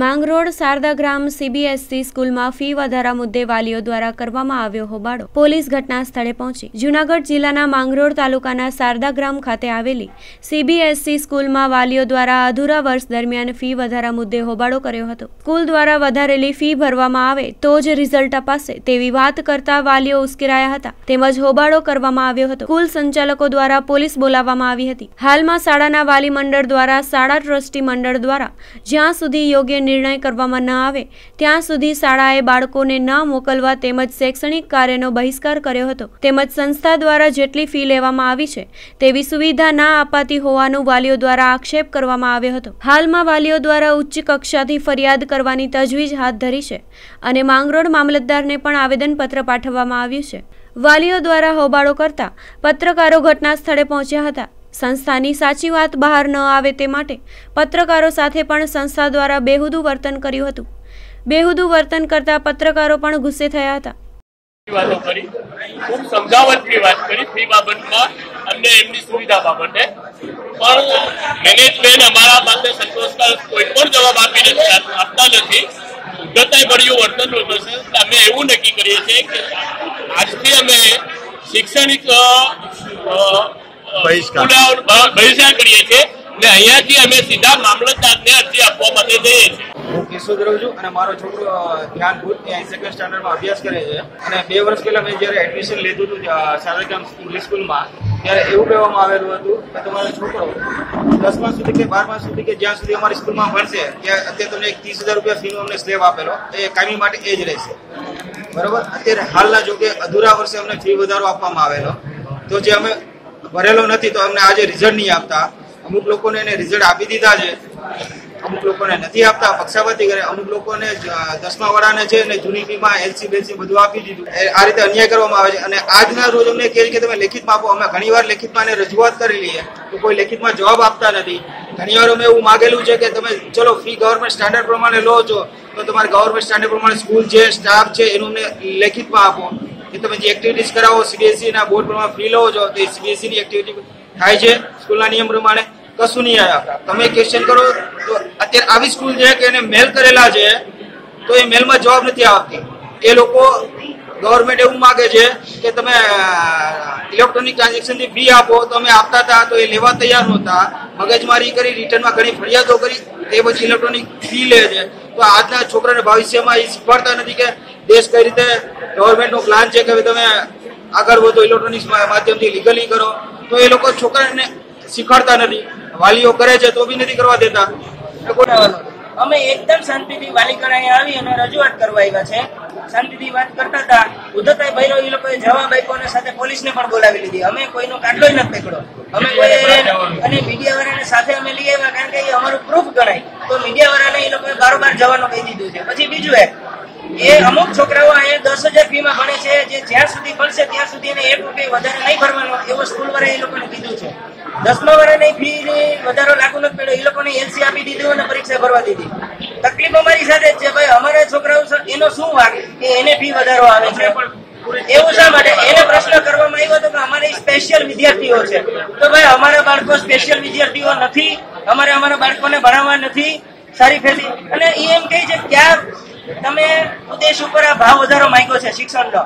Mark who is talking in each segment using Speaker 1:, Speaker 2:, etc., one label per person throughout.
Speaker 1: માંગરોળ શારદા ગ્રામ સીબીએસસી સ્કૂલમાં ફી વધારા મુદ્દે વાલીઓ દ્વારા કરવામાં આવ્યો હોબાળો. પોલીસ ઘટના સ્થળે પહોંચી. જૂનાગઢ જિલ્લાના માંગરોળ તાલુકાના શારદા ગ્રામ ખાતે આવેલી સીબીએસસી સ્કૂલમાં વાલીઓ દ્વારા અધૂરા વર્ષ દરમિયાન ફી વધારા મુદ્દે હોબાળો કર્યો હતો. સ્કૂલ દ્વારા વધારેલી ફી ભરવામાં આવે તો જ રિઝલ્ટ અપાશે તેવી વાત કરતા વાલીઓ ઉશ્કેરાયા હતા. તેમજ હોબાળો કરવામાં આવ્યો હતો. સ્કૂલ સંચાલકો દ્વારા પોલીસ બોલાવવામાં આવી હતી. હાલમાં શાળાના વાલી મંડળ દ્વારા શાળા ટ્રસ્ટી મંડળ દ્વારા જ્યાં સુધી યોગ્ય નિર્ણય કરવામાં ન આવે. ત્યાં સુધી શાળાએ બાળકોને ન મોકલવા તેમજ શૈક્ષણિક કાર્યનો બહિષ્કાર કર્યો હતો. તેમજ સંસ્થા દ્વારા જેટલી ફી લેવામાં આવી છે, તેવી સુવિધા ના અપાતી હોવાનું વાલીઓ દ્વારા આક્ષેપ કરવામાં આવ્યો હતો. હાલમાં વાલીઓ દ્વારા ઉચ્ચ કક્ષાથી ફરિયાદ કરવાની તજવીજ હાથ ધરી છે અને માંગરોળ મામલતદારને પણ આવેદનપત્ર પાઠવવામાં આવ્યું છે. વાલીઓ દ્વારા હોબાળો કરતા પત્રકારો ઘટના સ્થળે પહોંચ્યા હતા. સંસ્થાની સાચી વાત બહાર ન આવે તે માટે પત્રકારો સાથે પણ સંસ્થા દ્વારા બેહુદું વર્તન કર્યું હતું. બેહુદું વર્તન કરતા પત્રકારો પણ ગુસ્સે થયા હતા.
Speaker 2: શૈક્ષણિક
Speaker 3: બહિષ્કાર.
Speaker 2: કરીએ છીએ ને અહીંયાથી અમે સીધા મામલતદારને અરજી આપવા માટે જઈએ છીએ.
Speaker 4: હું કેશોદ રહું છું અને મારો છોકરો ધ્યાન ભૂત ત્યાં સેકન્ડ સ્ટાન્ડર્ડમાં અભ્યાસ કરે છે. અને બે વર્ષ પહેલા મેં જ્યારે એડમિશન લીધું હતું શારદાગ્રામ ઇંગ્લિશ સ્કૂલમાં ત્યારે એવું કહેવામાં આવેલું હતું કે તમારો છોકરો દસમા સુધી કે બારમા સુધી કે જ્યાં સુધી અમારી સ્કૂલમાં ભણશે ત્યાં અત્યારે તમને એક ત્રીસ હજાર રૂપિયા ફીનો અમને સ્લેબ આપેલો. એ કાયમી માટે એ જ રહેશે. બરોબર? અત્યારે હાલના જોકે અધૂરા વર્ષે અમને ફી વધારો આપવામાં આવેલો. તો જે અમે ભરેલો નથી તો અમને આજે રિઝલ્ટ નહીં આપતા. અમુક લોકોને એને રિઝલ્ટ આપી દીધા છે. અમુક લોકોને નથી આપતા. પક્ષાપતિ કરે. અમુક લોકોને દસમા વાળાને છે ને જૂની ફીમાં એલસી બેલસી બધું આપી દીધું. આ રીતે અન્યાય કરવામાં આવે છે. અને આજના રોજ અમને કહે કે તમે લેખિતમાં આપો. અમે ઘણીવાર લેખિતમાં એને રજૂઆત કરી લઈએ. તો કોઈ લેખિતમાં જવાબ આપતા નથી. ઘણીવાર અમે એવું માગેલું છે કે તમે, ચલો ફી ગવર્મેન્ટ સ્ટાન્ડર્ડ પ્રમાણે લો છો. તો તમારે ગવર્મેન્ટ સ્ટાન્ડર્ડ પ્રમાણે સ્કૂલ છે સ્ટાફ છે એનું અમને લેખિતમાં આપો. કે તમે જે એક્ટિવિટીઝ કરાવો સીબીએસસી ના બોર્ડ પ્રમાણે ફી લો છો, તો એ સીબીએસસી ની એક્ટિવિટી થાય છે, સ્કૂલના નિયમ પ્રમાણે કશું નહીં આવ્યા તમે ક્વેશ્ચન કરો, તો અત્યારે આવી સ્કૂલ છે કે એને મેલ કરેલા છે, તો એ મેલમાં જવાબ નથી આપતી એ લોકો ગવર્મેન્ટ એવું માગે છે કે તમે ઇલેક્ટ્રોનિક ટ્રાન્ઝેક્શનની ફી આપો, તો અમે આપતા હતા, તો એ લેવા તૈયાર નહોતા. મગજમારી કરી રિટર્નમાં ઘણી ફરિયાદો કરી, તે પછી ઇલેક્ટ્રોનિક ફી લે છે. તો આજના છોકરાને ભવિષ્યમાં એ શીખવાડતા નથી કે દેશ કઈ રીતે ગવર્મેન્ટનો પ્લાન છે કે તમે આગળ વધો ઇલેક્ટ્રોનિક્સ માધ્યમથી લીગલી કરો. તો એ લોકો છોકરાને શીખવાડતા નથી. વાલીઓ કરે છે તો બી નથી કરવા દેતા.
Speaker 5: અમે એકદમ શાંતિથી અહીંયા આવી અને રજૂઆત કરવા આવ્યા છે. શાંતિથી વાત કરતા હતા. ઉદ્ધતાઈ ભૈરો એ લોકોએ જવાબ આપ્યો અને સાથે પોલીસને પણ બોલાવી લીધી. અમે કોઈનો કાઢલો નથી પકડ્યો. અમે કોઈ અને મીડિયા વાળાને સાથે અમે લઈ આવ્યા કારણ કે એ અમારું પ્રૂફ ગણાય. તો મીડિયા વાળાને એ લોકોએ બારોબાર જવાનું કહી દીધું છે. પછી બીજું એ એ અમુક છોકરાઓ અહીંયા દસ હજાર ફીમાં ભણે છે, જે જ્યાં સુધી ભણશે ત્યાં સુધી એને એક રૂપિયા વધારે નહીં ભરવાનો, એવો સ્કૂલ વાળા એ લોકોને કીધું છે. દસમા વાળાની ફી વધારો લાગુ નથી પડ્યો, એ લોકોને એલસી આપી દીધું અને પરીક્ષા ભરવા દીધી. તકલીફ અમારી સાથે જ છે. ભાઈ, અમારા છોકરાઓ એનો શું વાક કે એને ફી વધારો આવે છે? એવું શા માટે? એને પ્રશ્ન કરવામાં આવ્યો હતો કે અમારે સ્પેશિયલ વિદ્યાર્થીઓ છે. તો ભાઈ અમારા બાળકો સ્પેશિયલ વિદ્યાર્થીઓ નથી. અમારે અમારા બાળકોને ભણાવવા નથી. સારી ફેરી અને એ એમ કહે છે ક્યાં તમે ઉદ્દેશ ઉપર આ ભાવ વધારો માંગ્યો છે શિક્ષણનો.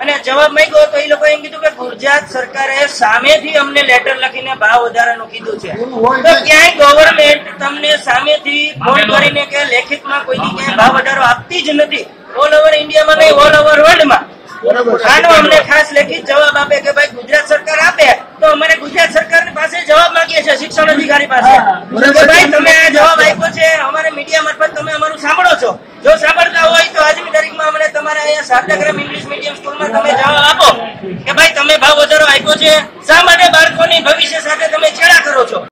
Speaker 5: અને જવાબ માંગ્યો તો એ લોકો એમ કીધું કે ગુજરાત સરકારે સામેથી અમને લેટર લખીને ભાવ વધારાનું કીધું છે. તો ક્યાંય ગવર્મેન્ટ તમને સામેથી ફોન કરીને કે લેખિતમાં કોઈની ક્યાંય ભાવ વધારો આપતી જ નથી. ઓલ ઓવર ઇન્ડિયામાં નહીં ઓલ ઓવર વર્લ્ડમાં આનો અમને ખાસ લેખિત જવાબ આપે કે ભાઈ ગુજરાત સરકાર આપે તો અમારે ગુજરાત સરકાર પાસે જવાબ માંગીએ છીએ શિક્ષણ અધિકારી પાસે. ભાઈ તમે આ જવાબ આપ્યો છે અમારે મીડિયા મારફત તમે અમારું સાંભળો છો. જો સાંભળતા હોય તો આજની તારીખમાં અમને તમારા અહીંયા શારદાગ્રામ ઇંગ્લિશ મીડિયમ સ્કૂલમાં તમે જવાબ આપો. કે ભાઈ તમે ભાવ વધારો આપ્યો છે. શા માટે બાળકોની ભવિષ્ય સાથે તમે છેડા કરો છો?